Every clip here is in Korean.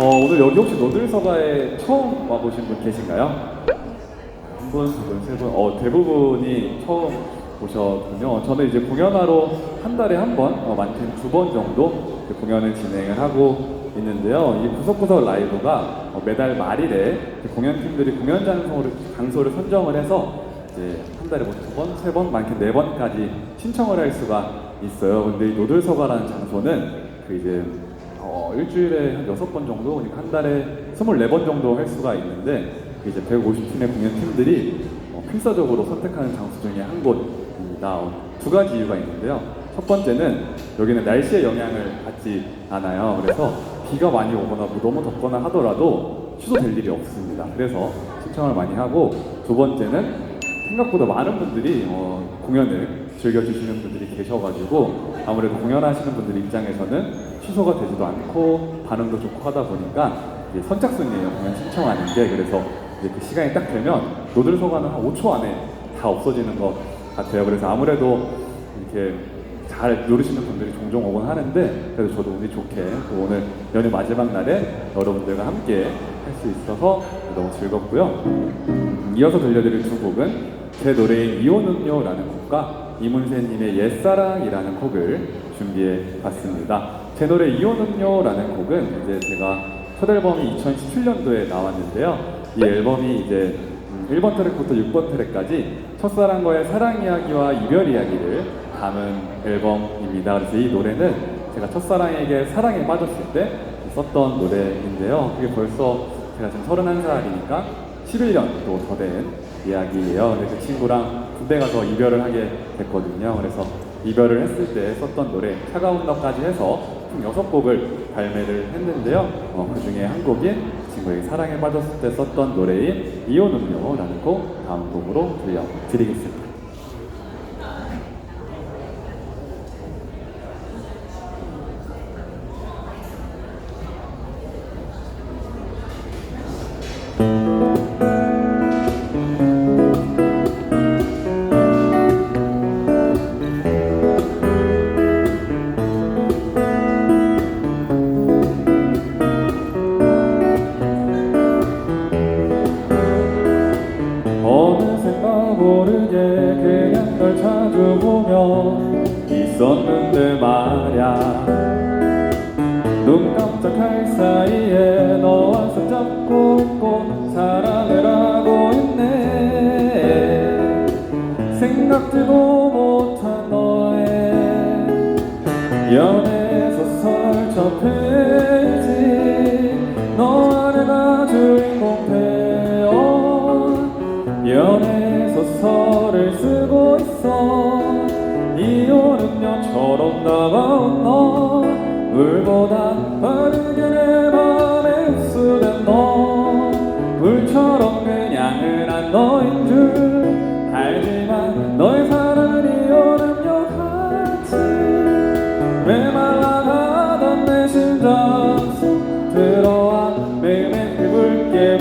어, 오늘 여기 혹시 노들서가에 처음 와보신 분 계신가요? 한 분, 두 분, 세 분, 어, 대부분이 처음 오셨군요. 저는 이제 공연하러 한 달에 한 번, 어, 많게는 두 번 정도 공연을 진행을 하고 있는데요. 이 구석구석 라이브가 어, 매달 말일에 공연팀들이 공연 장소를, 장소를 선정을 해서 이제 한 달에 뭐 두 번, 세 번, 많게는 네 번까지 신청을 할 수가 있어요. 근데 이 노들서가라는 장소는 그 이제 어, 일주일에 한 여섯 번 정도, 그러니까 한 달에 24번 정도 할 수가 있는데, 그 이제 150팀의 공연 팀들이 어, 필사적으로 선택하는 장소 중에 한 곳입니다. 어, 두 가지 이유가 있는데요. 첫 번째는 여기는 날씨의 영향을 받지 않아요. 그래서 비가 많이 오거나 뭐 너무 덥거나 하더라도 취소될 일이 없습니다. 그래서 신청을 많이 하고, 두 번째는 생각보다 많은 분들이 어, 공연을 즐겨주시는 분들이 계셔가지고 아무래도 공연하시는 분들 입장에서는 취소가 되지도 않고 반응도 좋고 하다 보니까 이게 선착순이에요 공연 신청하는 게 그래서 이제 그 시간이 딱 되면 노들서가는 한 5초 안에 다 없어지는 것 같아요 그래서 아무래도 이렇게 잘 누르시는 분들이 종종 오곤 하는데 그래도 저도 운이 좋게 또 오늘 연휴 마지막 날에 여러분들과 함께 할 수 있어서 너무 즐겁고요. 음, 이어서 들려드릴 두 곡은 제 노래인 이온 음료라는 곡과 이문세님의 옛사랑이라는 곡을 준비해 봤습니다. 제 노래 이온음료라는 곡은 이제 제가 첫 앨범이 2017년도에 나왔는데요. 이 앨범이 이제 음, 1번 트랙부터 6번 트랙까지 첫사랑과의 사랑 이야기와 이별 이야기를 담은 앨범입니다. 그래서 이 노래는 제가 첫사랑에게 사랑에 빠졌을 때 썼던 노래인데요. 그게 벌써 제가 지금 31살이니까 11년도 더된 이야기예요. 근데 그 친구랑 군대 가서 이별을 하게 됐거든요. 그래서 이별을 했을 때 썼던 노래 차가운 너까지 해서 총 6곡을 발매를 했는데요. 어, 그 중에 한 곡인 친구에게 사랑에 빠졌을 때 썼던 노래인 이온 음료라는 곡 다음 곡으로 들려드리겠습니다. 모르게 그냥 널 자주 보며 있었는데 말야. 눈 깜짝할 사이에 너와 손잡고 사랑을 하고 있네. 생각지도 못한 너의 연애 소설 첫페 이오는녀처럼 다가온 너 물보다 빠르게 내 맘에 흡수된 너. 물처럼 그냥 흔한 너인 줄 알지만 너의 사랑은 이오는녀 같이 메말라가던 내 심장 속 들어와 매일매일 붉게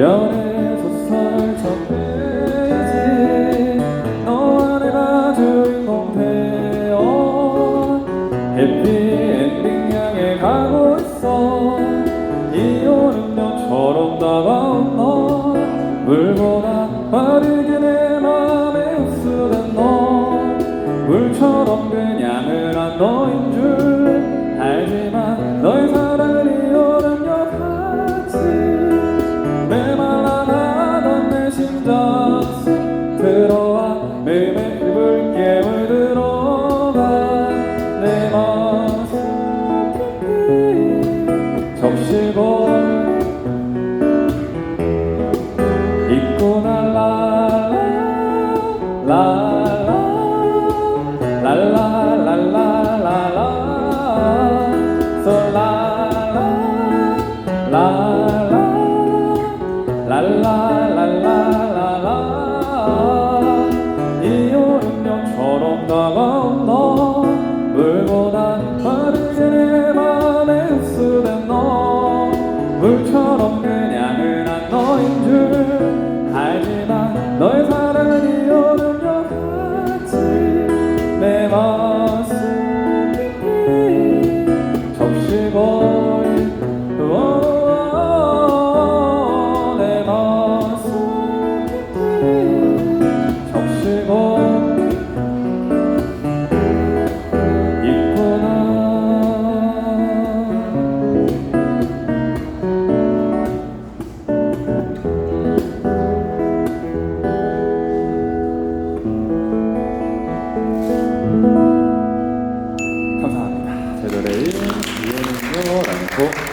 소설 첫 페이지. 너와 내가 주인공 되어. 해피 엔딩 향해 가고 내 trabajo.